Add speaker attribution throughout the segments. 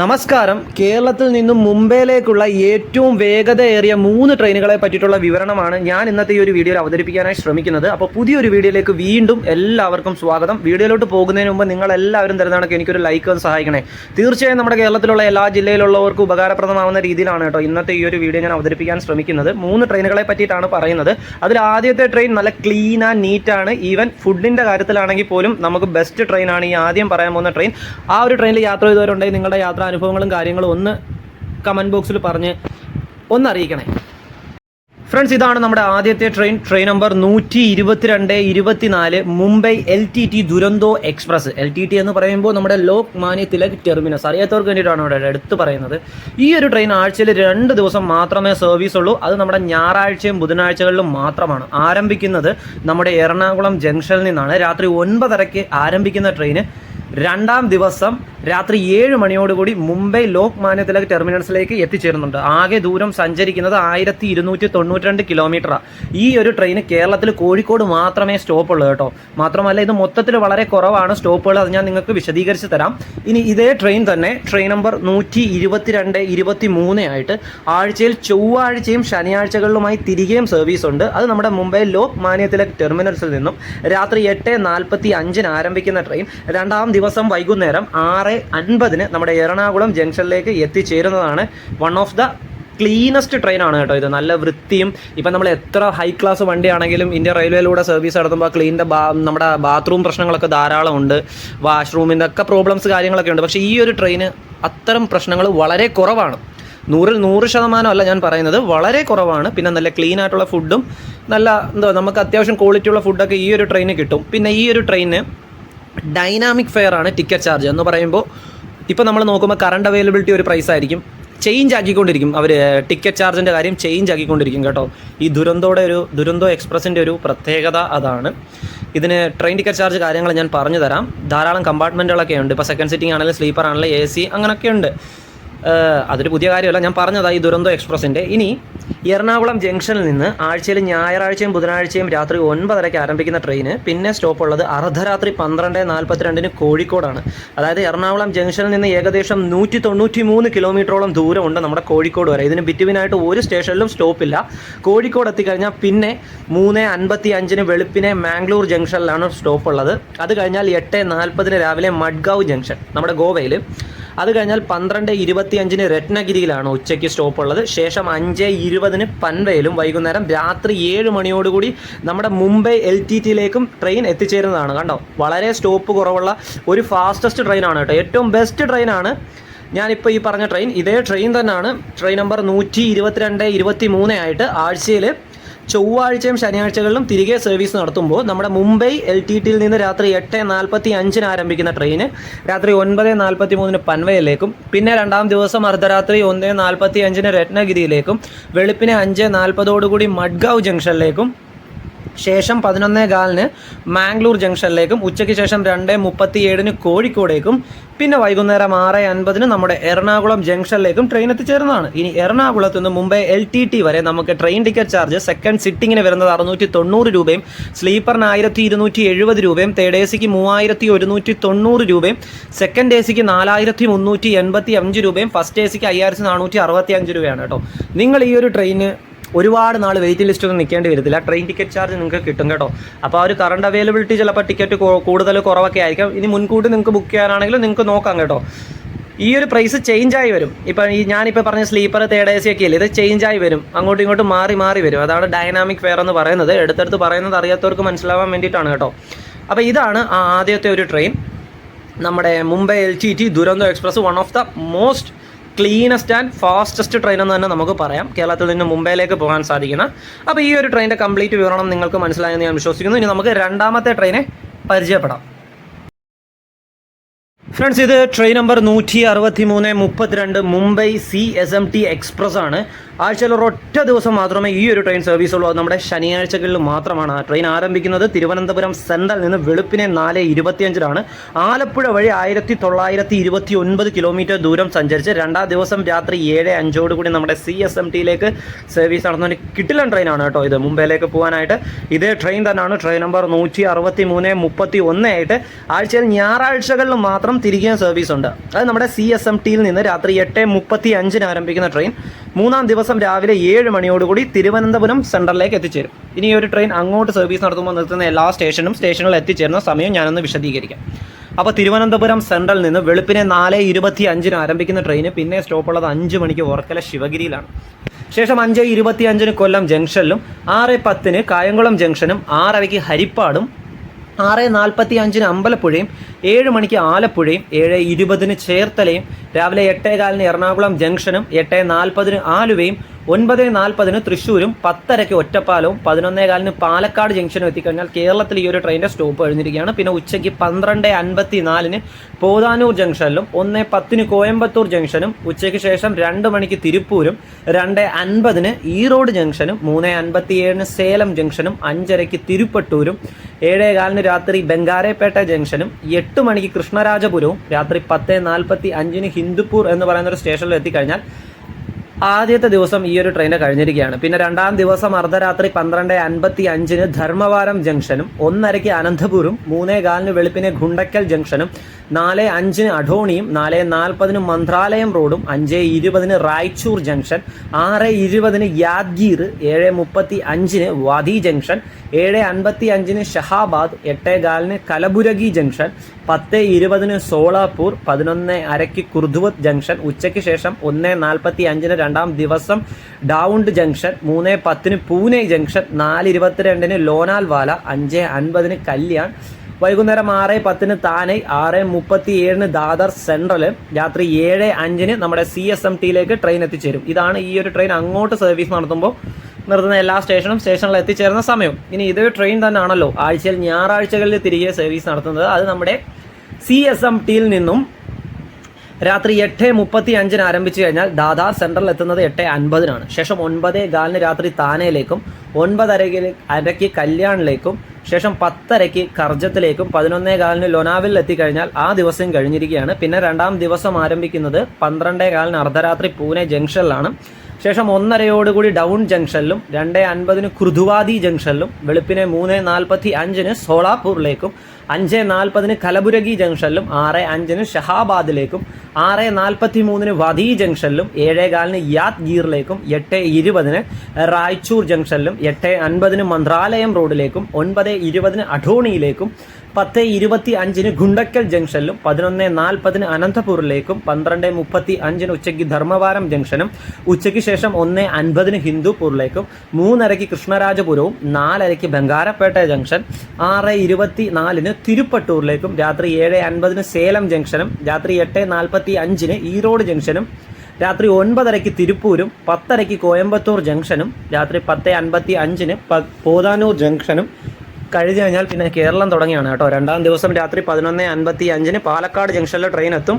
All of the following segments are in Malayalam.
Speaker 1: നമസ്കാരം. കേരളത്തിൽ നിന്നും മുംബൈയിലേക്കുള്ള ഏറ്റവും വേഗതയേറിയ മൂന്ന് ട്രെയിനുകളെ പറ്റിയിട്ടുള്ള വിവരണമാണ് ഞാൻ ഇന്നത്തെ ഈ ഒരു വീഡിയോയിൽ അവതരിപ്പിക്കാനായി ശ്രമിക്കുന്നത്. അപ്പോൾ പുതിയൊരു വീഡിയോയിലേക്ക് വീണ്ടും എല്ലാവർക്കും സ്വാഗതം. വീഡിയോയിലോട്ട് പോകുന്നതിന് മുമ്പ് നിങ്ങൾ എല്ലാവരും തരുന്നതാണ് എനിക്കൊരു ലൈക്ക് ഒന്ന് സഹായിക്കണേ. തീർച്ചയായും നമ്മുടെ കേരളത്തിലുള്ള എല്ലാ ജില്ലയിലുള്ളവർക്കും ഉപകാരപ്രദമാവുന്ന രീതിയിലാണ് കേട്ടോ ഇന്നത്തെ ഈ ഒരു വീഡിയോ ഞാൻ അവതരിപ്പിക്കാൻ ശ്രമിക്കുന്നത്. മൂന്ന് ട്രെയിനുകളെ പറ്റിയിട്ടാണ് പറയുന്നത്. അതിൽ ആദ്യത്തെ ട്രെയിൻ നല്ല ക്ലീൻ ആൻഡ് നീറ്റ് ആണ്. ഈവൻ ഫുഡിന്റെ കാര്യത്തിലാണെങ്കിൽ പോലും നമുക്ക് ബെസ്റ്റ് ട്രെയിനാണ് ഈ ആദ്യം പറയാൻ പോകുന്ന ട്രെയിൻ ആ ഒരു ട്രെയിനിൽ യാത്ര ചെയ്തവരുണ്ടെങ്കിൽ നിങ്ങളുടെ യാത്രാ അനുഭവങ്ങളും കാര്യങ്ങളും ഒന്ന് കമന്റ് ബോക്സിൽ പറഞ്ഞ് ഒന്ന് അറിയിക്കണേ ഫ്രണ്ട്സ് ഇതാണ് നമ്മുടെ ആദ്യത്തെ ട്രെയിൻ ട്രെയിൻ നമ്പർ നൂറ്റി ഇരുപത്തിരണ്ട് ഇരുപത്തിനാല് Mumbai L T T Duronto express L T T എന്ന് പറയുമ്പോൾ നമ്മുടെ ലോക് മാന്യ തിലക് ടെർമിനസ് അറിയാത്തവർക്ക് വേണ്ടിയിട്ടാണ് ഇവിടെ എടുത്ത് പറയുന്നത്. ഈ ഒരു ട്രെയിൻ ആഴ്ചയിൽ രണ്ട് ദിവസം മാത്രമേ സർവീസ് ഉള്ളൂ. അത് നമ്മുടെ ഞായറാഴ്ചയും ബുധനാഴ്ചകളിലും മാത്രമാണ്. ആരംഭിക്കുന്നത് നമ്മുടെ എറണാകുളം ജംഗ്ഷനിൽ നിന്നാണ്. രാത്രി ഒൻപതരയ്ക്ക് ആരംഭിക്കുന്ന ട്രെയിന് രണ്ടാം ദിവസം രാത്രി ഏഴ് മണിയോടുകൂടി മുംബൈ ലോക് മാന്യതിലക് ടെർമിനൽസിലേക്ക് എത്തിച്ചേരുന്നുണ്ട്. ആകെ ദൂരം സഞ്ചരിക്കുന്നത് ആയിരത്തി ഇരുന്നൂറ്റി തൊണ്ണൂറ്റി രണ്ട് കിലോമീറ്ററാണ് ഈ ഒരു ട്രെയിൻ കേരളത്തിൽ കോഴിക്കോട് മാത്രമേ സ്റ്റോപ്പ് ഉള്ളൂ കേട്ടോ. മാത്രമല്ല ഇത് മൊത്തത്തിൽ വളരെ കുറവാണ് സ്റ്റോപ്പുകൾ അത് ഞാൻ നിങ്ങൾക്ക് വിശദീകരിച്ച് തരാം. ഇനി ഇതേ ട്രെയിൻ തന്നെ ട്രെയിൻ നമ്പർ നൂറ്റി ഇരുപത്തിരണ്ട് ഇരുപത്തി മൂന്ന് ആയിട്ട് ആഴ്ചയിൽ ചൊവ്വാഴ്ചയും ശനിയാഴ്ചകളിലുമായി തിരികെയും സർവീസ് ഉണ്ട്. അത് നമ്മുടെ മുംബൈ ലോക് മാന്യ തിലക് ടെർമിനൽസിൽ നിന്നും രാത്രി എട്ട് നാൽപ്പത്തി അഞ്ചിന് ആരംഭിക്കുന്ന ട്രെയിൻ രണ്ടാം ദിവസം വൈകുന്നേരം ആറ് അൻപതിന് നമ്മുടെ എറണാകുളം ജംഗ്ഷനിലേക്ക് എത്തിച്ചേരുന്നതാണ് വൺ ഓഫ് ദ ക്ലീനസ്റ്റ് ട്രെയിനാണ് കേട്ടോ ഇത്. നല്ല വൃത്തിയും ഇപ്പം നമ്മൾ എത്ര ഹൈ ക്ലാസ് വണ്ടിയാണെങ്കിലും ഇന്ത്യ റെയിൽവേയിലൂടെ സർവീസ് നടത്തുമ്പോൾ ക്ലീനിന്റെ ബാ നമ്മുടെ ബാത്റൂം പ്രശ്നങ്ങളൊക്കെ ധാരാളം ഉണ്ട്. വാഷ്റൂമിന്റെ ഒക്കെ പ്രോബ്ലംസ് കാര്യങ്ങളൊക്കെ ഉണ്ട്. പക്ഷേ ഈ ഒരു ട്രെയിന് അത്തരം പ്രശ്നങ്ങൾ വളരെ കുറവാണ്. നൂറിൽ നൂറ് ശതമാനം അല്ല ഞാൻ പറയുന്നത്. വളരെ കുറവാണ്. പിന്നെ നല്ല ക്ലീൻ ആയിട്ടുള്ള ഫുഡും നല്ല എന്തോ നമുക്ക് അത്യാവശ്യം ക്വാളിറ്റിയുള്ള ഫുഡൊക്കെ ഈ ഒരു ട്രെയിന് കിട്ടും. പിന്നെ ഈ ഒരു ട്രെയിന് ഡൈനാമിക് ഫെയർ ആണ് ടിക്കറ്റ് ചാർജ് എന്ന് പറയുമ്പോൾ ഇപ്പോൾ നമ്മൾ നോക്കുമ്പോൾ കറണ്ട് അവൈലബിലിറ്റി ഒരു പ്രൈസ് ആയിരിക്കും. ചേഞ്ച് ആക്കിക്കൊണ്ടിരിക്കും. അവർ ടിക്കറ്റ് ചാർജിന്റെ കാര്യം ചേഞ്ച് ആക്കിക്കൊണ്ടിരിക്കും കേട്ടോ. ഈ ദുരന്തോടെ ഒരു ദുരന്തോ എക്സ്പ്രസിന്റെ ഒരു പ്രത്യേകത അതാണ്. ഇതിന് ട്രെയിൻ ടിക്കറ്റ് ചാർജ് കാര്യങ്ങൾ ഞാൻ പറഞ്ഞു തരാം ധാരാളം കമ്പാർട്ട്മെന്റുകളൊക്കെ ഉണ്ട്. ഇപ്പോൾ സെക്കൻഡ് സിറ്റിംഗ് ആണെങ്കിലും സ്ലീപ്പർ ആണെങ്കിലും എ സി അങ്ങനെയൊക്കെ ഉണ്ട്. അതൊരു പുതിയ കാര്യമല്ല. ഞാൻ പറഞ്ഞതാ ഈ ദുരന്തോ എക്സ്പ്രസിന്റെ ഇനി എറണാകുളം ജംഗ്ഷനിൽ നിന്ന് ആഴ്ചയിൽ ഞായറാഴ്ചയും ബുധനാഴ്ചയും രാത്രി ഒൻപതരയ്ക്ക് ആരംഭിക്കുന്ന ട്രെയിന് പിന്നെ സ്റ്റോപ്പ് ഉള്ളത് അർദ്ധരാത്രി പന്ത്രണ്ട് നാൽപ്പത്തിരണ്ടിന് കോഴിക്കോടാണ്. അതായത് എറണാകുളം ജംഗ്ഷനിൽ നിന്ന് ഏകദേശം നൂറ്റി തൊണ്ണൂറ്റി മൂന്ന് കിലോമീറ്ററോളം ദൂരമുണ്ട് നമ്മുടെ കോഴിക്കോട് വരെ. ഇതിന് ബിറ്റുവിനായിട്ട് ഒരു സ്റ്റേഷനിലും സ്റ്റോപ്പില്ല കോഴിക്കോട് എത്തിക്കഴിഞ്ഞാൽ പിന്നെ മൂന്ന് അൻപത്തി അഞ്ചിന് വെളുപ്പിനെ മാംഗ്ലൂർ ജംഗ്ഷനിലാണ് സ്റ്റോപ്പ് ഉള്ളത്. അത് കഴിഞ്ഞാൽ എട്ട് നാൽപ്പതിന് രാവിലെ മഡ്ഗാവ് ജംഗ്ഷൻ നമ്മുടെ ഗോവയിൽ അത് കഴിഞ്ഞാൽ പന്ത്രണ്ട് ഇരുപത്തി അഞ്ചിന് രത്നഗിരിയിലാണ് ഉച്ചയ്ക്ക് സ്റ്റോപ്പ് ഉള്ളത് ശേഷം അഞ്ച് ഇരുപതിന് പൻവയിലും വൈകുന്നേരം രാത്രി ഏഴ് മണിയോടുകൂടി നമ്മുടെ മുംബൈ എൽ ടി ടിയിലേക്കും ട്രെയിൻ എത്തിച്ചേരുന്നതാണ്. കണ്ടോ? വളരെ സ്റ്റോപ്പ് കുറവുള്ള ഒരു ഫാസ്റ്റസ്റ്റ് ട്രെയിനാണ് കേട്ടോ. ഏറ്റവും ബെസ്റ്റ് ട്രെയിനാണ് ഞാനിപ്പോൾ ഈ പറഞ്ഞ ട്രെയിൻ. ഇതേ ട്രെയിൻ തന്നെയാണ്. ട്രെയിൻ നമ്പർ നൂറ്റി ഇരുപത്തിരണ്ട് ഇരുപത്തി മൂന്ന് ആയിട്ട് ആഴ്ചയിൽ ചൊവ്വാഴ്ചയും ശനിയാഴ്ചകളിലും തിരികെ സർവീസ് നടത്തുമ്പോൾ നമ്മുടെ മുംബൈ എൽ ടി ടിയിൽ നിന്ന് രാത്രി എട്ട് നാൽപ്പത്തി അഞ്ചിന് ആരംഭിക്കുന്ന ട്രെയിന് രാത്രി ഒൻപത് നാൽപ്പത്തി മൂന്നിന് പൻവയിലേക്കും പിന്നെ രണ്ടാം ദിവസം അർദ്ധരാത്രി ഒന്ന് നാൽപ്പത്തി അഞ്ചിന് രത്നഗിരിയിലേക്കും വെളുപ്പിന് അഞ്ച് നാൽപ്പതോടുകൂടി മഡ്ഗാവ് ജംഗ്ഷനിലേക്കും ശേഷം പതിനൊന്നേ കാലിന് മാംഗ്ലൂർ ജംഗ്ഷനിലേക്കും ഉച്ചയ്ക്ക് ശേഷം രണ്ട് മുപ്പത്തി ഏഴിന് കോഴിക്കോടേക്കും പിന്നെ വൈകുന്നേരം ആറ് അൻപതിന് നമ്മുടെ എറണാകുളം ജംഗ്ഷനിലേക്കും ട്രെയിൻ എത്തിച്ചേരുന്നതാണ് ഇനി എറണാകുളത്ത് നിന്ന് മുംബൈ എൽ ടി ടി വരെ നമുക്ക് ട്രെയിൻ ടിക്കറ്റ് ചാർജ് സെക്കൻഡ് സിറ്റിങ്ങിന് വരുന്നത് അറുന്നൂറ്റി തൊണ്ണൂറ് രൂപയും സ്ലീപ്പറിന് ആയിരത്തി ഇരുന്നൂറ്റി എഴുപത് രൂപയും തേർഡ് എ സിക്ക് മൂവായിരത്തി ഒരുന്നൂറ്റി തൊണ്ണൂറ് രൂപയും സെക്കൻഡ് എ സിക്ക് നാലായിരത്തി മുന്നൂറ്റി എൺപത്തി അഞ്ച് രൂപയും ഫസ്റ്റ് എ സിക്ക് അയ്യായിരത്തി നാനൂറ്റി അറുപത്തി അഞ്ച് രൂപയാണ് കേട്ടോ. നിങ്ങൾ ഈ ഒരു ട്രെയിന് ഒരുപാട് നാൾ വെയിറ്റ് ലിസ്റ്റൊന്നും നിൽക്കേണ്ടി വരത്തില്ല. ട്രെയിൻ ടിക്കറ്റ് ചാർജ് നിങ്ങൾക്ക് കിട്ടും കേട്ടോ. അപ്പോൾ ആ ഒരു കറണ്ട് അവൈലബിലിറ്റി ചിലപ്പോൾ ടിക്കറ്റ് കൂടുതൽ കുറവൊക്കെ ആയിരിക്കും. ഇനി മുൻകൂട്ടി നിങ്ങൾക്ക് ബുക്ക് ചെയ്യാനാണെങ്കിലും നിങ്ങൾക്ക് നോക്കാം കേട്ടോ. ഈ ഒരു പ്രൈസ് ചേഞ്ച് ആയി വരും. ഇപ്പം ഈ ഞാനിപ്പോൾ പറഞ്ഞ സ്ലീപ്പർ തേർഡ് എ സി ഒക്കെ ഇല്ലേ ഇത് ചേഞ്ച് ആയി വരും. അങ്ങോട്ടും ഇങ്ങോട്ടും മാറി മാറി വരും. അതാണ് ഡൈനാമിക് ഫെയർ എന്ന് പറയുന്നത്. എടുത്തെടുത്ത് പറയുന്നത് അറിയാത്തവർക്ക് മനസ്സിലാവാൻ വേണ്ടിയിട്ടാണ് കേട്ടോ. അപ്പോൾ ഇതാണ് ആദ്യത്തെ ഒരു ട്രെയിൻ നമ്മുടെ Mumbai L T T Duronto express one of the most cleanest and fastest train എന്ന് തന്നെ നമുക്ക് പറയാം. കേരളത്തിൽ നിന്ന് മുംബൈയിലേക്ക് പോകാൻ സാധിക്കുന്ന. അപ്പോൾ ഈ ഒരു ട്രെയിനിന്റെ കംപ്ലീറ്റ് വിവരണം നിങ്ങൾക്ക് മനസ്സിലായെന്ന് ഞാൻ വിശ്വസിക്കുന്നു. ഇനി നമുക്ക് രണ്ടാമത്തെ ട്രെയിനെ പരിചയപ്പെടാം. ഫ്രണ്ട്സ് ഇത് ട്രെയിൻ നമ്പർ നൂറ്റി അറുപത്തി മൂന്ന് മുപ്പത്തിരണ്ട് Mumbai C S M T express ആണ്. ആഴ്ചയിൽ ഒരൊറ്റ ദിവസം മാത്രമേ ഈ ഒരു ട്രെയിൻ സർവീസ് ഉള്ളൂ. അത് നമ്മുടെ ശനിയാഴ്ചകളിൽ മാത്രമാണ്. ആ ട്രെയിൻ ആരംഭിക്കുന്നത് തിരുവനന്തപുരം സെൻട്രൽ നിന്ന് വെളുപ്പിനെ നാല് ഇരുപത്തിയഞ്ചിലാണ് ആലപ്പുഴ വഴി ആയിരത്തി തൊള്ളായിരത്തി ഇരുപത്തി ഒൻപത് കിലോമീറ്റർ ദൂരം സഞ്ചരിച്ച് രണ്ടാം ദിവസം രാത്രി ഏഴ് അഞ്ചോടുകൂടി നമ്മുടെ സി എസ് എം ടിയിലേക്ക് സർവീസ് നടന്ന. ഒരു കിട്ടിലൻ ട്രെയിനാണ് കേട്ടോ ഇത്. മുംബൈയിലേക്ക് പോകാനായിട്ട് ഇതേ ട്രെയിൻ തന്നെയാണ്. ട്രെയിൻ നമ്പർ നൂറ്റി അറുപത്തി മൂന്ന് മുപ്പത്തി ഒന്ന് ആയിട്ട് ആഴ്ചയിൽ ഞായറാഴ്ചകളിൽ മാത്രം തിരികെ സർവീസ് ഉണ്ട്. അത് നമ്മുടെ സി എസ് എം ടിയിൽ നിന്ന് രാത്രി എട്ട് മുപ്പത്തി അഞ്ചിന് ആരംഭിക്കുന്ന ട്രെയിൻ മൂന്നാം ദിവസം രാവിലെ ഏഴ് മണിയോടുകൂടി തിരുവനന്തപുരം സെൻട്രലിലേക്ക് എത്തിച്ചേരും. ഇനി ഒരു ട്രെയിൻ അങ്ങോട്ട് സർവീസ് നടത്തുമ്പോൾ നിർത്തുന്ന എല്ലാ സ്റ്റേഷനും സ്റ്റേഷനുകളിൽ എത്തിച്ചേരുന്ന സമയം ഞാനൊന്ന് വിശദീകരിക്കാം. അപ്പോൾ തിരുവനന്തപുരം സെൻട്രൽ നിന്ന് വെളുപ്പിനെ നാല് ഇരുപത്തി അഞ്ചിന് ആരംഭിക്കുന്ന ട്രെയിന് പിന്നെ സ്റ്റോപ്പുള്ളത് അഞ്ച് മണിക്ക് വർക്കല ശിവഗിരിയിലാണ്. ശേഷം അഞ്ച് ഇരുപത്തി അഞ്ചിന് കൊല്ലം ജംഗ്ഷനിലും ആറ് പത്തിന് കായംകുളം ജംഗ്ഷനും ആറരയ്ക്ക് ഹരിപ്പാടും ആറ് നാൽപ്പത്തി അഞ്ചിന് അമ്പലപ്പുഴയും ഏഴ് മണിക്ക് ആലപ്പുഴയും ഏഴ് ഇരുപതിന് ചേർത്തലയും രാവിലെ എട്ടേകാലിന് എറണാകുളം ജംഗ്ഷനും എട്ട് നാൽപ്പതിന് ആലുവയും ഒൻപത് നാൽപ്പതിന് തൃശ്ശൂരും പത്തരയ്ക്ക് ഒറ്റപ്പാലവും പതിനൊന്നേ കാലിന് പാലക്കാട് ജംഗ്ഷനും എത്തിക്കഴിഞ്ഞാൽ കേരളത്തിൽ ഈ ഒരു ട്രെയിനിന്റെ സ്റ്റോപ്പ് കഴിഞ്ഞിരിക്കുകയാണ്. പിന്നെ ഉച്ചയ്ക്ക് പന്ത്രണ്ട് അൻപത്തി നാലിന് പോതാനൂർ ജംഗ്ഷനിലും ഒന്ന് പത്തിന് കോയമ്പത്തൂർ ജംഗ്ഷനും ഉച്ചയ്ക്ക് ശേഷം രണ്ട് മണിക്ക് തിരുപ്പൂരും രണ്ട് അൻപതിന് ഈറോഡ് ജംഗ്ഷനും മൂന്ന് അൻപത്തിയേഴിന് സേലം ജംഗ്ഷനും അഞ്ചരയ്ക്ക് തിരുപ്പട്ടൂരും ഏഴേ കാലിന് രാത്രി ബംഗാരേപേട്ട ജംഗ്ഷനും എട്ട് മണിക്ക് കൃഷ്ണരാജപുരവും രാത്രി പത്ത് നാൽപ്പത്തി അഞ്ചിന് ഹിന്ദുപ്പൂർ എന്ന് പറയുന്ന ഒരു സ്റ്റേഷനിൽ എത്തിക്കഴിഞ്ഞാൽ ആദ്യത്തെ ദിവസം ഈ ഒരു ട്രെയിൻ കഴിഞ്ഞിരിക്കുകയാണ്. പിന്നെ രണ്ടാം ദിവസം അർദ്ധരാത്രി പന്ത്രണ്ട് അൻപത്തി അഞ്ചിന് ധർമ്മവാരം ജംഗ്ഷനും ഒന്നരയ്ക്ക് അനന്തപുരും മൂന്നേ കാലിന് വെളുപ്പിനെ ഗുണ്ടക്കൽ ജംഗ്ഷനും നാല് അഞ്ചിന് അഡോണിയും നാല് നാൽപ്പതിന് മന്ത്രാലയം റോഡും അഞ്ച് ഇരുപതിന് റായ്ചൂർ ജംഗ്ഷൻ ആറ് ഇരുപതിന് യാദ്ഗീർ ഏഴ് മുപ്പത്തി അഞ്ചിന് വാദി ജംഗ്ഷൻ ഏഴ് അൻപത്തി അഞ്ചിന് ഷഹാബാദ് എട്ടേ കാലിന് കലബുരഗി ജംഗ്ഷൻ പത്ത് ഇരുപതിന് സോളാപൂർ പതിനൊന്ന് അരയ്ക്ക് കുർദുവത് ജംഗ്ഷൻ ഉച്ചയ്ക്ക് ശേഷം ഒന്ന് നാൽപ്പത്തി അഞ്ചിന് രണ്ടാം ദിവസം ഡൗണ്ട് ജംഗ്ഷൻ മൂന്ന് പത്തിന് പൂനെ ജംഗ്ഷൻ നാല് ഇരുപത്തിരണ്ടിന് ലോനാൽവാല അഞ്ച് അൻപതിന് കല്യാൺ വൈകുന്നേരം ആറ് പത്തിന് താനെ ആറ് മുപ്പത്തി ഏഴിന് ദാദർ സെൻട്രൽ രാത്രി ഏഴ് അഞ്ചിന് നമ്മുടെ സി എസ് എം ടിയിലേക്ക് ട്രെയിൻ എത്തിച്ചേരും. ഇതാണ് ഈ ഒരു ട്രെയിൻ അങ്ങോട്ട് സർവീസ് നടത്തുമ്പോൾ നിർത്തുന്ന എല്ലാ സ്റ്റേഷനും സ്റ്റേഷനിൽ എത്തിച്ചേരുന്ന സമയം. ഇനി ഇതൊരു ട്രെയിൻ തന്നെയാണല്ലോ. ആഴ്ചയിൽ ഞായറാഴ്ചകളിൽ തിരികെ സർവീസ് നടത്തുന്നത്. അത് നമ്മുടെ സി എസ് എം ടിയിൽ നിന്നും രാത്രി എട്ട് മുപ്പത്തി അഞ്ചിന് ആരംഭിച്ചു കഴിഞ്ഞാൽ ദാദാർ സെൻട്രലിൽ എത്തുന്നത് എട്ട് അൻപതിനാണ്. ശേഷം ഒൻപത് കാലിന് രാത്രി താനയിലേക്കും ഒൻപതരയ്ക്ക് അരയ്ക്ക് കല്യാണിലേക്കും ശേഷം പത്തരയ്ക്ക് കർജത്തിലേക്കും പതിനൊന്നേ കാലിന് ലൊനാവിൽ എത്തിക്കഴിഞ്ഞാൽ ആ ദിവസം കഴിഞ്ഞിരിക്കുകയാണ്. പിന്നെ രണ്ടാം ദിവസം ആരംഭിക്കുന്നത് പന്ത്രണ്ടേ കാലിന് അർദ്ധരാത്രി പൂനെ ജംഗ്ഷനിലാണ്. ശേഷം ഒന്നരയോടുകൂടി ഡൗൺ ജംഗ്ഷനിലും രണ്ട് അൻപതിന് കുർദുവാദി ജംഗ്ഷനിലും വെളുപ്പിനെ മൂന്ന് നാൽപ്പത്തി അഞ്ചിന് സോളാപൂറിലേക്കും അഞ്ച് നാൽപ്പതിന് കലബുരഗി ജംഗ്ഷനിലും ആറ് അഞ്ചിന് ഷഹാബാദിലേക്കും ആറ് നാൽപ്പത്തി മൂന്നിന് വധി ജംഗ്ഷനിലും ഏഴേ കാലിന് യാത് ഗീറിലേക്കും എട്ട് ഇരുപതിന് റായ്ചൂർ ജംഗ്ഷനിലും എട്ട് അൻപതിന് മന്ത്രാലയം റോഡിലേക്കും ഒൻപത് ഇരുപതിന് അഠോണിയിലേക്കും പത്ത് ഇരുപത്തി അഞ്ചിന് ഗുണ്ടക്കൽ ജംഗ്ഷനിലും പതിനൊന്ന് നാൽപ്പതിന് അനന്തപൂരിലേക്കും പന്ത്രണ്ട് മുപ്പത്തി അഞ്ചിന് ഉച്ചയ്ക്ക് ധർമ്മവാരം ജംഗ്ഷനും ഉച്ചയ്ക്ക് ശേഷം ഒന്ന് അൻപതിന് ഹിന്ദുപൂരിലേക്കും മൂന്നരയ്ക്ക് കൃഷ്ണരാജപുരവും നാലരയ്ക്ക് ബംഗാരപ്പേട്ട ജംഗ്ഷൻ ആറ് ഇരുപത്തി നാലിന് തിരുപ്പട്ടൂരിലേക്കും രാത്രി ഏഴ് അൻപതിന് സേലം ജംഗ്ഷനും രാത്രി എട്ട് നാൽപ്പത്തി അഞ്ചിന് ഈറോഡ് ജംഗ്ഷനും രാത്രി ഒൻപതരയ്ക്ക് തിരുപ്പൂരും പത്തരയ്ക്ക് കോയമ്പത്തൂർ ജംഗ്ഷനും രാത്രി പത്ത് അൻപത്തി അഞ്ചിന് പോതാനൂർ ജംഗ്ഷനും കഴിഞ്ഞ് കഴിഞ്ഞാൽ പിന്നെ കേരളം തുടങ്ങിയാണ് കേട്ടോ. രണ്ടാം ദിവസം രാത്രി പതിനൊന്ന് അൻപത്തി അഞ്ചിന് പാലക്കാട് ജംഗ്ഷനിൽ ട്രെയിൻ എത്തും.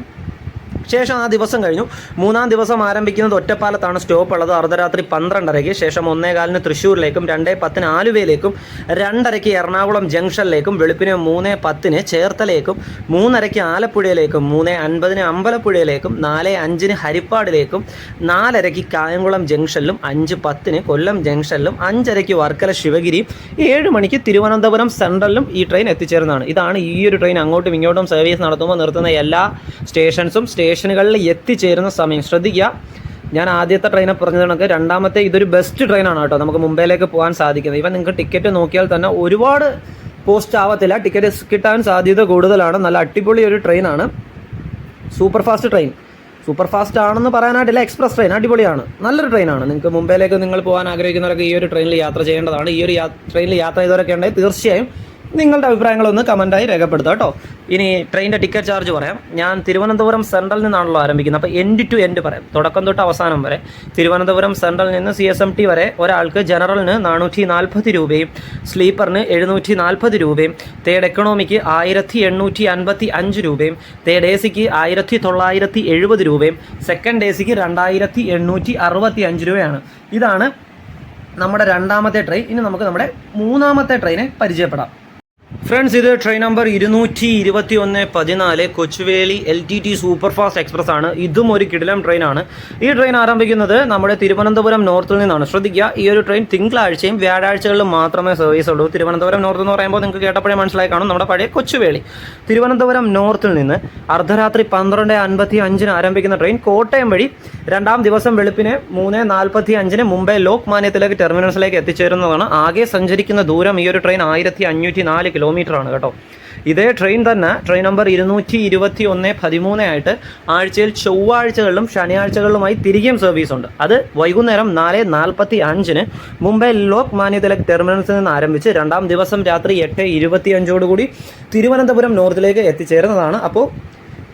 Speaker 1: ശേഷം ആ ദിവസം കഴിഞ്ഞു. മൂന്നാം ദിവസം ആരംഭിക്കുന്നത് ഒറ്റപ്പാലത്താണ്. സ്റ്റോപ്പ് ഉള്ളത്. അർദ്ധരാത്രി പന്ത്രണ്ടരയ്ക്ക് ശേഷം ഒന്നേകാലിന് തൃശ്ശൂരിലേക്കും രണ്ടേ പത്തിന് ആലുവയിലേക്കും രണ്ടരയ്ക്ക് എറണാകുളം ജംഗ്ഷനിലേക്കും വെളുപ്പിന് മൂന്ന് പത്തിന് ചേർത്തലയിലേക്കും മൂന്നരയ്ക്ക് ആലപ്പുഴയിലേക്കും മൂന്ന് അൻപതിന് അമ്പലപ്പുഴയിലേക്കും നാല് അഞ്ചിന് ഹരിപ്പാടിലേക്കും നാലരയ്ക്ക് കായംകുളം ജംഗ്ഷനിലും അഞ്ച് പത്തിന് കൊല്ലം ജംഗ്ഷനിലും അഞ്ചരയ്ക്ക് വർക്കല ശിവഗിരി ഏഴ് മണിക്ക് തിരുവനന്തപുരം സെൻട്രലിലും ഈ ട്രെയിൻ എത്തിച്ചേരുന്നതാണ് ഇതാണ് ഈ ഒരു ട്രെയിൻ അങ്ങോട്ടും ഇങ്ങോട്ടും സർവീസ് നടത്തുമ്പോൾ നിർത്തുന്ന എല്ലാ സ്റ്റേഷൻസും സ്റ്റേഷനുകളിൽ എത്തിച്ചേരുന്ന സമയം. ശ്രദ്ധിക്കുക. ഞാൻ ആദ്യത്തെ ട്രെയിനെ പറഞ്ഞത് കണക്ക്. രണ്ടാമത്തെ ഇതൊരു ബെസ്റ്റ് ട്രെയിനാണ് കേട്ടോ. നമുക്ക് മുംബൈയിലേക്ക് പോകാൻ സാധിക്കുന്നത് ഇപ്പം നിങ്ങൾക്ക് ടിക്കറ്റ് നോക്കിയാൽ തന്നെ ഒരുപാട് പോസ്റ്റ് ആവത്തില്ല. ടിക്കറ്റ് കിട്ടാൻ സാധ്യത കൂടുതലാണ്. നല്ല അടിപൊളി ഒരു ട്രെയിനാണ് super fast train super fast ആണെന്ന് പറയാനായിട്ടില്ല. എക്സ്പ്രസ് ട്രെയിൻ അടിപൊളിയാണ്. നല്ലൊരു ട്രെയിനാണ് നിങ്ങൾക്ക് മുംബൈയിലേക്ക് നിങ്ങൾ പോകാൻ ആഗ്രഹിക്കുന്നവരൊക്കെ ഈ ഒരു ട്രെയിനിൽ യാത്ര ചെയ്യേണ്ടതാണ്. ഈ ഒരു ട്രെയിനിൽ യാത്ര ചെയ്തവരൊക്കെ ഉണ്ടെങ്കിൽ തീർച്ചയായും നിങ്ങളുടെ അഭിപ്രായങ്ങളൊന്ന് കമന്റായി രേഖപ്പെടുത്തുക കേട്ടോ. ഇനി ട്രെയിനിന്റെ ടിക്കറ്റ് ചാർജ് പറയാം. ഞാൻ തിരുവനന്തപുരം സെൻട്രലിൽ നിന്നാണല്ലോ ആരംഭിക്കുന്നത്. അപ്പോൾ എൻഡ് ടു എൻഡ് പറയാം. തുടക്കം തൊട്ട് അവസാനം വരെ. തിരുവനന്തപുരം സെൻട്രലിൽ നിന്ന് സി എസ് എം ടി വരെ ഒരാൾക്ക് ജനറലിന് നാനൂറ്റി നാൽപ്പത് രൂപയും സ്ലീപ്പറിന് എഴുന്നൂറ്റി നാൽപ്പത് രൂപയും തേർഡ് എക്കണോമിക്ക് ആയിരത്തി എണ്ണൂറ്റി അൻപത്തി അഞ്ച് രൂപയും തേർഡ് എ സിക്ക് ആയിരത്തി തൊള്ളായിരത്തി എഴുപത് രൂപയും സെക്കൻഡ് എ സിക്ക് രണ്ടായിരത്തി എണ്ണൂറ്റി അറുപത്തി അഞ്ച് രൂപയാണ്. ഇതാണ് നമ്മുടെ രണ്ടാമത്തെ ട്രെയിൻ ഇനി നമുക്ക് നമ്മുടെ മൂന്നാമത്തെ ട്രെയിനെ പരിചയപ്പെടാം. ഫ്രണ്ട്സ് ഇത് ട്രെയിൻ നമ്പർ ഇരുന്നൂറ്റി ഇരുപത്തി ഒന്ന് പതിനാല് Kochuveli L T T super fast express ആണ് ഇതും ഒരു കിടിലം ട്രെയിനാണ്. ഈ ട്രെയിൻ ആരംഭിക്കുന്നത് നമ്മുടെ തിരുവനന്തപുരം നോർത്തിൽ നിന്നാണ്. ശ്രദ്ധിക്കുക ഈ ഒരു ട്രെയിൻ തിങ്കളാഴ്ചയും വ്യാഴാഴ്ചകളിലും മാത്രമേ സർവീസ് ഉള്ളൂ. തിരുവനന്തപുരം നോർത്ത് എന്ന് പറയുമ്പോൾ നിങ്ങൾക്ക് കേട്ടപ്പോഴേ മനസ്സിലായി കാണും നമ്മുടെ പഴയ കൊച്ചുവേളി. തിരുവനന്തപുരം നോർത്തിൽ നിന്ന് അർദ്ധരാത്രി പന്ത്രണ്ട് അൻപത്തി അഞ്ചിന് ആരംഭിക്കുന്ന ട്രെയിൻ കോട്ടയം വഴി രണ്ടാം ദിവസം വെളുപ്പിന് മൂന്ന് നാൽപ്പത്തി അഞ്ചിന് മുംബൈ ലോക് മാന്യത്തിലേക്ക് ടെർമിനൽസിലേക്ക് എത്തിച്ചേരുന്നതാണ്. ആകെ സഞ്ചരിക്കുന്ന ദൂരം ഈ ഒരു ട്രെയിൻ ആയിരത്തി അഞ്ഞൂറ്റി നാല് കിലോമീറ്റർ ആണ് കേട്ടോ. ഇതേ ട്രെയിൻ തന്നെ ട്രെയിൻ നമ്പർ ഇരുന്നൂറ്റി ഇരുപത്തി ഒന്ന് പതിമൂന്ന് ആയിട്ട് ആഴ്ചയിൽ ചൊവ്വാഴ്ചകളിലും ശനിയാഴ്ചകളിലുമായി തിരികെയും സർവീസ് ഉണ്ട്. അത് വൈകുന്നേരം നാല് നാൽപ്പത്തി അഞ്ചിന് മുംബൈ ലോക് മാന്യ തിലക് ടെർമിനൽസിൽ നിന്ന് ആരംഭിച്ച് രണ്ടാം ദിവസം രാത്രി എട്ട് ഇരുപത്തി അഞ്ചോടുകൂടി തിരുവനന്തപുരം നോർത്തിലേക്ക് എത്തിച്ചേരുന്നതാണ്. അപ്പോൾ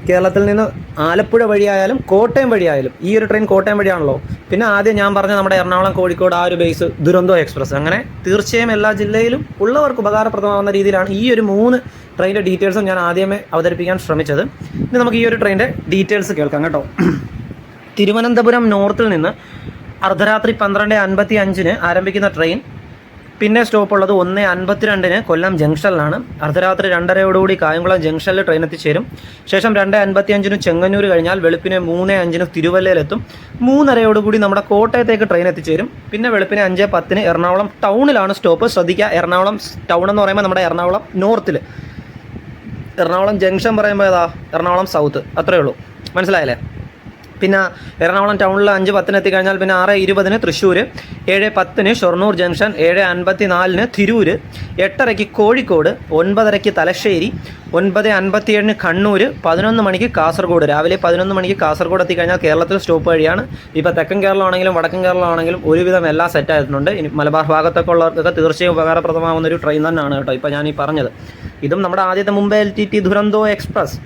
Speaker 1: കേരളത്തിൽ നിന്ന് ആലപ്പുഴ വഴിയായാലും കോട്ടയം വഴിയായാലും ഈ ഒരു ട്രെയിൻ കോട്ടയം വഴിയാണല്ലോ. പിന്നെ ആദ്യം ഞാൻ പറഞ്ഞ നമ്മുടെ എറണാകുളം കോഴിക്കോട് ആ ഒരു ബേസ് ദുരന്തോ എക്സ്പ്രസ് അങ്ങനെ തീർച്ചയായും എല്ലാ ജില്ലയിലും ഉള്ളവർക്ക് ഉപകാരപ്രദമാകുന്ന രീതിയിലാണ് ഈ ഒരു മൂന്ന് ട്രെയിനിന്റെ ഡീറ്റെയിൽസും ഞാൻ ആദ്യമേ അവതരിപ്പിക്കാൻ ശ്രമിച്ചത്. ഇനി നമുക്ക് ഈ ഒരു ട്രെയിനിന്റെ ഡീറ്റെയിൽസ് കേൾക്കാം കേട്ടോ. തിരുവനന്തപുരം നോർത്തിൽ നിന്ന് അർദ്ധരാത്രി പന്ത്രണ്ട് അൻപത്തി അഞ്ചിന് ആരംഭിക്കുന്ന ട്രെയിൻ പിന്നെ സ്റ്റോപ്പ് ഉള്ളത് ഒന്ന് അൻപത്തിരണ്ടിന് കൊല്ലം ജംഗ്ഷനിലാണ്. അർദ്ധരാത്രി രണ്ടരയോടുകൂടി കായംകുളം ജംഗ്ഷനിൽ ട്രെയിൻ എത്തിച്ചേരും. ശേഷം രണ്ട് അൻപത്തിയഞ്ചിന് ചെങ്ങന്നൂർ കഴിഞ്ഞാൽ വെളുപ്പിന് മൂന്ന് അഞ്ചിന് തിരുവല്ലയിലെത്തും. മൂന്നരയോടുകൂടി നമ്മുടെ കോട്ടയത്തേക്ക് ട്രെയിൻ എത്തിച്ചേരും. പിന്നെ വെളുപ്പിന് അഞ്ച് പത്തിന് എറണാകുളം ടൗണിലാണ് സ്റ്റോപ്പ് ശ്രദ്ധിക്കുക എറണാകുളം ടൗൺ എന്ന് പറയുമ്പോൾ നമ്മുടെ എറണാകുളം നോർത്തിൽ എറണാകുളം ജംഗ്ഷൻ പറയുമ്പോൾ ഏതാ? എറണാകുളം സൗത്ത് അത്രയേ ഉള്ളൂ. മനസ്സിലായല്ലേ? പിന്നെ എറണാകുളം ടൗണിൽ അഞ്ച് പത്തിന് എത്തിക്കഴിഞ്ഞാൽ പിന്നെ ആറ് ഇരുപതിന് തൃശ്ശൂർ ഏഴ് പത്തിന് ഷൊർണൂർ ജംഗ്ഷൻ ഏഴ് അൻപത്തി നാലിന് തിരൂർ എട്ടരയ്ക്ക് കോഴിക്കോട് ഒൻപതരയ്ക്ക് തലശ്ശേരി ഒൻപത് അൻപത്തിയേഴിന് കണ്ണൂർ പതിനൊന്ന് മണിക്ക് കാസർഗോഡ്. രാവിലെ പതിനൊന്ന് മണിക്ക് കാസർഗോഡ് എത്തിക്കഴിഞ്ഞാൽ കേരളത്തിൽ സ്റ്റോപ്പ് വഴിയാണ്. ഇപ്പോൾ തെക്കൻ കേരളമാണെങ്കിലും വടക്കൻ കേരളമാണെങ്കിലും ഒരുവിധം എല്ലാം സെറ്റായിട്ടുണ്ട് ഇനി മലബാർ ഭാഗത്തൊക്കെ ഉള്ളവർക്കൊക്കെ തീർച്ചയായും ഉപകാരപ്രദമാകുന്ന ഒരു ട്രെയിൻ തന്നെയാണ് കേട്ടോ ഇപ്പോൾ ഞാൻ ഈ പറഞ്ഞത്. ഇതും നമ്മുടെ ആദ്യത്തെ Mumbai L T T Duronto express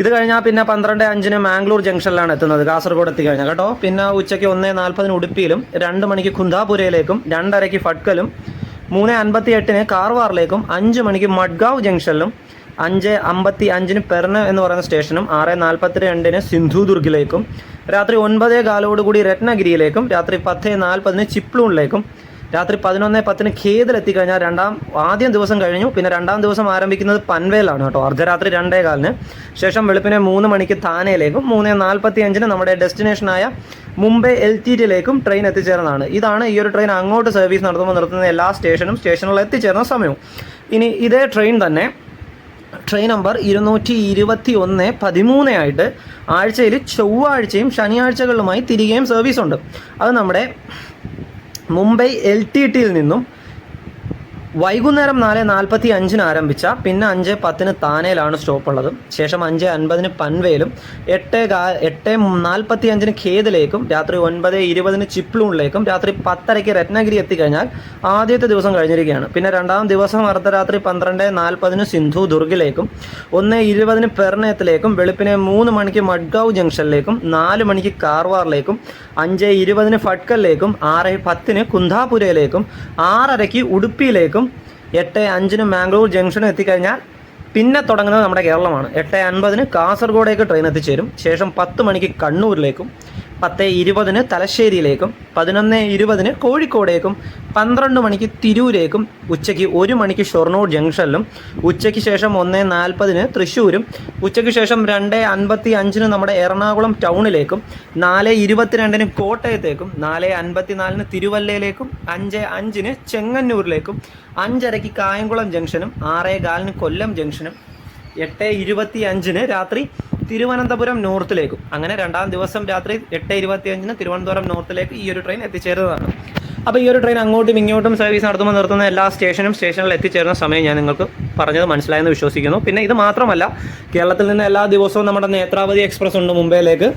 Speaker 1: ഇത് കഴിഞ്ഞാൽ പിന്നെ പന്ത്രണ്ട് അഞ്ചിന് മാംഗ്ലൂർ ജംഗ്ഷനിലാണ് എത്തുന്നത്. കാസർഗോഡ് എത്തിക്കഴിഞ്ഞാൽ കേട്ടോ? പിന്നെ ഉച്ചയ്ക്ക് ഒന്ന് നാൽപ്പതിന് ഉടുപ്പിയിലും രണ്ട് മണിക്ക് കുന്താപുരയിലേക്കും രണ്ടരയ്ക്ക് ഫട്കലും മൂന്ന് അൻപത്തി എട്ടിന് കാർവാറിലേക്കും അഞ്ച് മണിക്ക് മഡ്ഗാവ് ജംഗ്ഷനിലും അഞ്ച് അമ്പത്തി അഞ്ചിന് പെർന എന്ന് പറയുന്ന സ്റ്റേഷനും ആറ് നാൽപ്പത്തി രണ്ടിന് സിന്ധുദുർഗിലേക്കും രാത്രി ഒൻപതേ കാലോടുകൂടി രത്നഗിരിയിലേക്കും രാത്രി പത്ത് നാൽപ്പതിന് ചിപ്ലൂണിലേക്കും രാത്രി പതിനൊന്ന് പത്തിന് ഖേദിൽ എത്തിക്കഴിഞ്ഞാൽ രണ്ടാം ആദ്യം ദിവസം കഴിഞ്ഞു. പിന്നെ രണ്ടാം ദിവസം ആരംഭിക്കുന്നത് പൻവേലാണ് കേട്ടോ. അർദ്ധരാത്രി രണ്ടേ കാലിന്. ശേഷം വെളുപ്പിനെ മൂന്ന് മണിക്ക് താനയിലേക്കും മൂന്ന് നാൽപ്പത്തി അഞ്ചിന് നമ്മുടെ ഡെസ്റ്റിനേഷനായ മുംബൈ എൽ ടി ടിയിലേക്കും ട്രെയിൻ എത്തിച്ചേർന്നതാണ്. ഇതാണ് ഈ ഒരു ട്രെയിൻ അങ്ങോട്ട് സർവീസ് നടത്തുമ്പോൾ നിർത്തുന്ന എല്ലാ സ്റ്റേഷനും സ്റ്റേഷനുകളിൽ എത്തിച്ചേർന്ന സമയവും ഇനി ഇതേ ട്രെയിൻ തന്നെ ട്രെയിൻ നമ്പർ ഇരുന്നൂറ്റി ഇരുപത്തി ഒന്ന് പതിമൂന്ന് ആയിട്ട് ആഴ്ചയിൽ ചൊവ്വാഴ്ചയും ശനിയാഴ്ചകളിലുമായി തിരികെയും സർവീസ് ഉണ്ട് അത് നമ്മുടെ മുംബൈ എൽ ടി ടിയിൽ നിന്നും വൈകുന്നേരം നാല് നാൽപ്പത്തി അഞ്ചിന് ആരംഭിച്ച പിന്നെ അഞ്ച് പത്തിന് താനേലാണ് സ്റ്റോപ്പ് ഉള്ളത് ശേഷം അഞ്ച് അൻപതിന് പൻവേലും എട്ട് കാ എട്ട് നാൽപ്പത്തി അഞ്ചിന് ഖേദിലേക്കും രാത്രി ഒൻപത് ഇരുപതിന് ചിപ്ലൂണിലേക്കും രാത്രി പത്തരയ്ക്ക് രത്നഗിരി എത്തിക്കഴിഞ്ഞാൽ ആദ്യത്തെ ദിവസം കഴിഞ്ഞിരിക്കുകയാണ്. പിന്നെ രണ്ടാം ദിവസം അർദ്ധരാത്രി പന്ത്രണ്ട് നാൽപ്പതിന് സിന്ധു ദുർഗിലേക്കും ഒന്ന് ഇരുപതിന് പെർണയത്തിലേക്കും വെളുപ്പിനെ മൂന്ന് മണിക്ക് മഡ്ഗാവ് ജംഗ്ഷനിലേക്കും നാല് മണിക്ക് കാർവാറിലേക്കും അഞ്ച് ഇരുപതിന് ഫട്കലിലേക്കും ആറ് പത്തിന് കുന്താപുരയിലേക്കും ആറരയ്ക്ക് ഉടുപ്പിയിലേക്കും എട്ട് അഞ്ചിന് മാംഗ്ലൂർ ജംഗ്ഷനും എത്തിക്കഴിഞ്ഞാൽ പിന്നെ തുടങ്ങുന്നത് നമ്മുടെ കേരളമാണ്. എട്ട് അൻപതിന് കാസർഗോഡേക്ക് ട്രെയിൻ എത്തിച്ചേരും. ശേഷം പത്ത് മണിക്ക് കണ്ണൂരിലേക്കും പത്ത് ഇരുപതിന് തലശ്ശേരിയിലേക്കും പതിനൊന്ന് ഇരുപതിന് കോഴിക്കോടേക്കും പന്ത്രണ്ട് മണിക്ക് തിരൂരേക്കും ഉച്ചയ്ക്ക് ഒരു മണിക്ക് ഷൊർണൂർ ജംഗ്ഷനിലും ഉച്ചയ്ക്ക് ശേഷം ഒന്ന് നാൽപ്പതിന് തൃശ്ശൂരും ഉച്ചയ്ക്ക് ശേഷം രണ്ട് അൻപത്തി അഞ്ചിന് നമ്മുടെ എറണാകുളം ടൗണിലേക്കും നാല് ഇരുപത്തിരണ്ടിന് കോട്ടയത്തേക്കും നാല് അൻപത്തിനാലിന് തിരുവല്ലയിലേക്കും അഞ്ച് അഞ്ചിന് ചെങ്ങന്നൂരിലേക്കും അഞ്ചരയ്ക്ക് കായംകുളം ജംഗ്ഷനും ആറേ കാലിന് കൊല്ലം ജംഗ്ഷനും എട്ട് ഇരുപത്തി അഞ്ചിന് രാത്രി തിരുവനന്തപുരം നോർത്തിലേക്കും. അങ്ങനെ രണ്ടാം ദിവസം രാത്രി എട്ട് ഇരുപത്തി അഞ്ചിന് തിരുവനന്തപുരം നോർത്തിലേക്ക് ഈ ഒരു ട്രെയിൻ എത്തിച്ചേരുന്നതാണ്. അപ്പോൾ ഈ ഒരു ട്രെയിൻ അങ്ങോട്ടും ഇങ്ങോട്ടും സർവീസ് നടത്തുമ്പോൾ നിർത്തുന്ന എല്ലാ സ്റ്റേഷനും സ്റ്റേഷനിൽ എത്തിച്ചേരുന്ന സമയം ഞാൻ നിങ്ങൾക്ക് പറഞ്ഞത് മനസ്സിലായെന്ന് വിശ്വസിക്കുന്നു. പിന്നെ ഇത് മാത്രമല്ല കേരളത്തിൽ നിന്ന് എല്ലാ ദിവസവും നമ്മുടെ നേത്രാവതി എക്സ്പ്രസ് ഉണ്ട് മുംബൈയിലേക്ക്.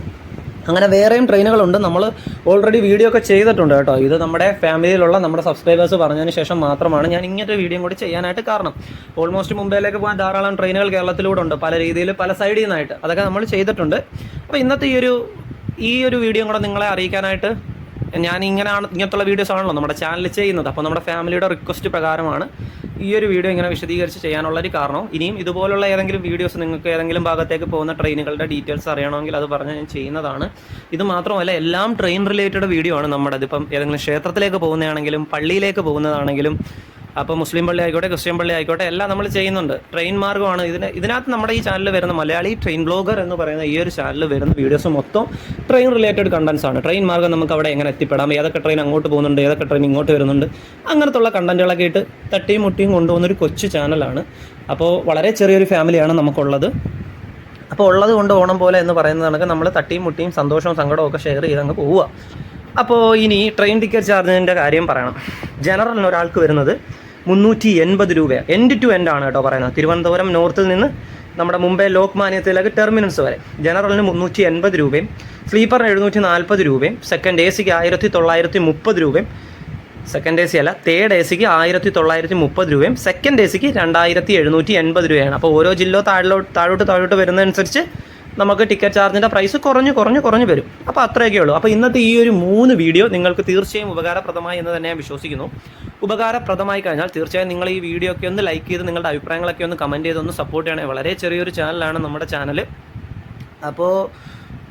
Speaker 1: അങ്ങനെ വേറെയും ട്രെയിനുകളുണ്ട്. നമ്മൾ ഓൾറെഡി വീഡിയോ ഒക്കെ ചെയ്തിട്ടുണ്ട് കേട്ടോ. ഇത് നമ്മുടെ ഫാമിലിയിലുള്ള നമ്മുടെ സബ്സ്ക്രൈബേഴ്സ് പറഞ്ഞതിന് ശേഷം മാത്രമാണ് ഞാൻ ഇങ്ങനത്തെ വീഡിയോ കൂടി ചെയ്യാനായിട്ട് കാരണം. ഓൾമോസ്റ്റ് മുംബൈയിലേക്ക് പോകാൻ ധാരാളം ട്രെയിനുകൾ കേരളത്തിലൂടെ ഉണ്ട്. പല രീതിയിൽ പല സൈഡിൽ നിന്നായിട്ട് അതൊക്കെ നമ്മൾ ചെയ്തിട്ടുണ്ട്. അപ്പോൾ ഇന്നത്തെ ഈ ഒരു ഈ ഒരു വീഡിയോ കൂടെ നിങ്ങളെ അറിയിക്കാനായിട്ട് ഞാൻ ഇങ്ങനെയാണ് ഇങ്ങനത്തുള്ള വീഡിയോസ് ആണല്ലോ നമ്മുടെ ചാനൽ ചെയ്യുന്നത്. അപ്പോൾ നമ്മുടെ ഫാമിലിയുടെ റിക്വസ്റ്റ് പ്രകാരമാണ്. ഈ ഒരു വീഡിയോ ഇങ്ങനെ വിശദീകരിച്ച് ചെയ്യാനുള്ള ഒരു കാരണം ഇനിയും ഇതുപോലുള്ള ഏതെങ്കിലും വീഡിയോസ് നിങ്ങൾക്ക് ഏതെങ്കിലും ഭാഗത്തേക്ക് പോകുന്ന ട്രെയിനുകളുടെ ഡീറ്റെയിൽസ് അറിയണമെങ്കിൽ അത് പറഞ്ഞ് ഞാൻ ചെയ്യുന്നതാണ്. ഇത് മാത്രമല്ല എല്ലാം ട്രെയിൻ റിലേറ്റഡ് വീഡിയോ ആണ് നമ്മുടെ. അതിപ്പം ഏതെങ്കിലും ക്ഷേത്രത്തിലേക്ക് പോകുന്നതാണെങ്കിലും പള്ളിയിലേക്ക് പോകുന്നതാണെങ്കിലും അപ്പോൾ മുസ്ലിം പള്ളി ആയിക്കോട്ടെ ക്രിസ്ത്യൻ പള്ളി ആയിക്കോട്ടെ എല്ലാം നമ്മൾ ചെയ്യുന്നുണ്ട്. ട്രെയിൻ മാർഗമാണ് ഇതിന് ഇതിനകത്ത് നമ്മുടെ ഈ ചാനലിൽ വരുന്ന മലയാളി ട്രെയിൻ ബ്ലോഗർ എന്ന് പറയുന്ന ഈ ഒരു ചാനലിൽ വരുന്ന വീഡിയോസ് മൊത്തം ട്രെയിൻ റിലേറ്റഡ് കണ്ടൻസ് ആണ്. ട്രെയിൻ മാർഗം നമുക്ക് അവിടെ എങ്ങനെ എത്തിപ്പെടാം ഏതൊക്കെ ട്രെയിൻ അങ്ങോട്ട് പോകുന്നുണ്ട് ഏതൊക്കെ ട്രെയിൻ ഇങ്ങോട്ട് വരുന്നുണ്ട് അങ്ങനത്തുള്ള കണ്ടന്റുകളൊക്കെ ഇട്ട് തട്ടിയും മുട്ടിയും കൊണ്ടുപോകുന്ന ഒരു കൊച്ചു ചാനലാണ് അപ്പോൾ വളരെ ചെറിയൊരു ഫാമിലിയാണ് നമുക്കുള്ളത്. അപ്പോൾ ഉള്ളത് കൊണ്ട് ഓണം പോലെ എന്ന് പറയുന്നത് കണക്ക് നമ്മൾ തട്ടിയും മുട്ടിയും സന്തോഷവും സങ്കടവും ഒക്കെ ഷെയർ ചെയ്ത് അങ്ങ് പോവുക. അപ്പോൾ ഇനി ട്രെയിൻ ടിക്കറ്റ് ചാർജിന്റെ കാര്യം പറയണം. ജനറലിന് ഒരാൾക്ക് വരുന്നത് മുന്നൂറ്റി എൺപത് രൂപയാണ് എൻഡ് ടു എൻഡ് ആണ് കേട്ടോ പറയുന്നത്. തിരുവനന്തപുരം നോർത്തിൽ നിന്ന് നമ്മുടെ മുംബൈ ലോക്മാന്യത്തിലേക്ക് ടെർമിനൽസ് വരെ. ജനറലിന് മുന്നൂറ്റി എൺപത് രൂപയും സ്ലീപ്പറിന് എഴുന്നൂറ്റി നാൽപ്പത് രൂപയും സെക്കൻഡ് എ സിക്ക് ആയിരത്തി തൊള്ളായിരത്തി മുപ്പത് രൂപയും സെക്കൻഡ് എ സി അല്ല തേർഡ് എ സിക്ക് ആയിരത്തി തൊള്ളായിരത്തി മുപ്പത് രൂപയും സെക്കൻഡ് എ സിക്ക് രണ്ടായിരത്തി എഴുന്നൂറ്റി എൺപത് രൂപയാണ്. അപ്പോൾ ഓരോ ജില്ല താഴോട്ട് താഴോട്ട് താഴോട്ട് വരുന്നതനുസരിച്ച് നമുക്ക് ടിക്കറ്റ് ചാർജിന്റെ പ്രൈസ് കുറഞ്ഞ് കുറഞ്ഞ് കുറഞ്ഞ് വരും. അപ്പോൾ അത്രയൊക്കെ ഉള്ളൂ. അപ്പോൾ ഇന്നത്തെ ഈ ഒരു മൂന്ന് വീഡിയോ നിങ്ങൾക്ക് തീർച്ചയായും ഉപകാരപ്രദമായി എന്ന് തന്നെ ഞാൻ വിശ്വസിക്കുന്നു. ഉപകാരപ്രദമായി കഴിഞ്ഞാൽ തീർച്ചയായും നിങ്ങൾ ഈ വീഡിയോ ഒക്കെ ഒന്ന് ലൈക്ക് ചെയ്ത് നിങ്ങളുടെ അഭിപ്രായങ്ങളൊക്കെ ഒന്ന് കമന്റ് ചെയ്ത് ഒന്ന് സപ്പോർട്ട് ചെയ്യണേ. വളരെ ചെറിയൊരു ചാനലാണ് നമ്മുടെ ചാനൽ അപ്പോൾ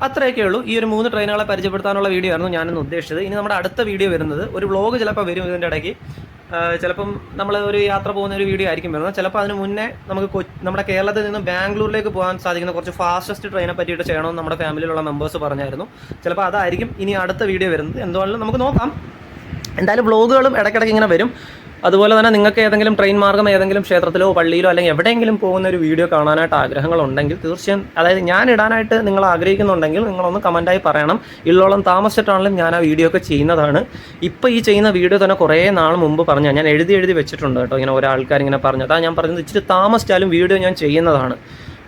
Speaker 1: അത്രയൊക്കെ ഉള്ളൂ. ഈ ഒരു മൂന്ന് ട്രെയിനുകളെ പരിചയപ്പെടുത്താനുള്ള വീഡിയോ ആയിരുന്നു ഞാനിന്ന് ഉദ്ദേശിച്ചത്. ഇനി നമ്മുടെ അടുത്ത വീഡിയോ വരുന്നത് ഒരു വ്ളോഗ് ചിലപ്പോൾ വരും ഇതിന്റെ ഇടയ്ക്ക്. ചിലപ്പം നമ്മൾ ഒരു യാത്ര പോകുന്ന ഒരു വീഡിയോ ആയിരിക്കും വരുന്നത്. ചിലപ്പോൾ അതിന് മുന്നേ നമുക്ക് നമ്മുടെ കേരളത്തിൽ നിന്ന് ബാംഗ്ലൂരിലേക്ക് പോകാൻ സാധിക്കുന്ന കുറച്ച് ഫാസ്റ്റസ്റ്റ് ട്രെയിനെ പറ്റിയിട്ട് ചെയ്യണമെന്ന് നമ്മുടെ ഫാമിലിയിലുള്ള മെമ്പേഴ്സ് പറഞ്ഞായിരുന്നു. ചിലപ്പോൾ അതായിരിക്കും ഇനി അടുത്ത വീഡിയോ വരുന്നത്. എന്തുകൊണ്ടും നമുക്ക് നോക്കാം. എന്തായാലും വ്ളോഗുകളും ഇടയ്ക്കിടയ്ക്ക് ഇങ്ങനെ വരും. അതുപോലെ തന്നെ നിങ്ങൾക്ക് ഏതെങ്കിലും ട്രെയിൻ മാർഗം ഏതെങ്കിലും ക്ഷേത്രത്തിലോ പള്ളിയിലോ അല്ലെങ്കിൽ എവിടെയെങ്കിലും പോകുന്ന ഒരു വീഡിയോ കാണാനായിട്ട് ആഗ്രഹങ്ങളുണ്ടെങ്കിൽ തീർച്ചയായും അതായത് ഞാൻ ഇടാനായിട്ട് നിങ്ങൾ ആഗ്രഹിക്കുന്നുണ്ടെങ്കിൽ നിങ്ങളൊന്ന് കമന്റായി പറയണം. ഇള്ളോളം താമസിച്ചിട്ടാണെങ്കിലും ഞാൻ ആ വീഡിയോ ഒക്കെ ചെയ്യുന്നതാണ്. ഇപ്പോൾ ഈ ചെയ്യുന്ന വീഡിയോ തന്നെ കുറേ നാൾ മുമ്പ് പറഞ്ഞു ഞാൻ എഴുതി എഴുതി വെച്ചിട്ടുണ്ട് കേട്ടോ. ഇങ്ങനെ ഓരോ ആൾക്കാർ ഇങ്ങനെ അതാ ഞാൻ പറഞ്ഞത് ഇച്ചിരി താമസിച്ചാലും വീഡിയോ ഞാൻ ചെയ്യുന്നതാണ്.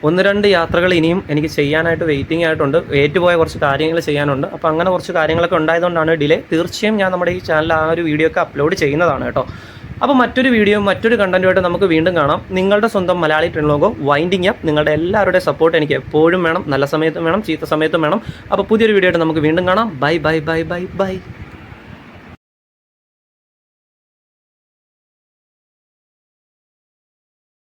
Speaker 1: ഒന്ന് രണ്ട് യാത്രകൾ ഇനിയും എനിക്ക് ചെയ്യാനായിട്ട് വെയിറ്റിംഗ് ആയിട്ടുണ്ട്. ഏറ്റുപോയ കുറച്ച് കാര്യങ്ങൾ ചെയ്യാനുണ്ട്. അപ്പോൾ അങ്ങനെ കുറച്ച് കാര്യങ്ങളൊക്കെ ഉണ്ടായതുകൊണ്ടാണ് ഡിലേ. തീർച്ചയായും ഞാൻ നമ്മുടെ ഈ ചാനലിൽ ആ ഒരു വീഡിയോ ഒക്കെ അപ്ലോഡ് ചെയ്യുന്നതാണ് കേട്ടോ. അപ്പോൾ മറ്റൊരു വീഡിയോ മറ്റൊരു കണ്ടന്റുമായിട്ട് നമുക്ക് വീണ്ടും കാണാം. നിങ്ങളുടെ സ്വന്തം Malayali train logo winding app നിങ്ങളുടെ എല്ലാവരുടെയും സപ്പോർട്ട് എനിക്ക് എപ്പോഴും വേണം. നല്ല സമയത്തും വേണം ചീത്ത സമയത്തും വേണം. അപ്പോൾ പുതിയൊരു വീഡിയോ ആയിട്ട് നമുക്ക് വീണ്ടും കാണാം. Bye bye bye bye bye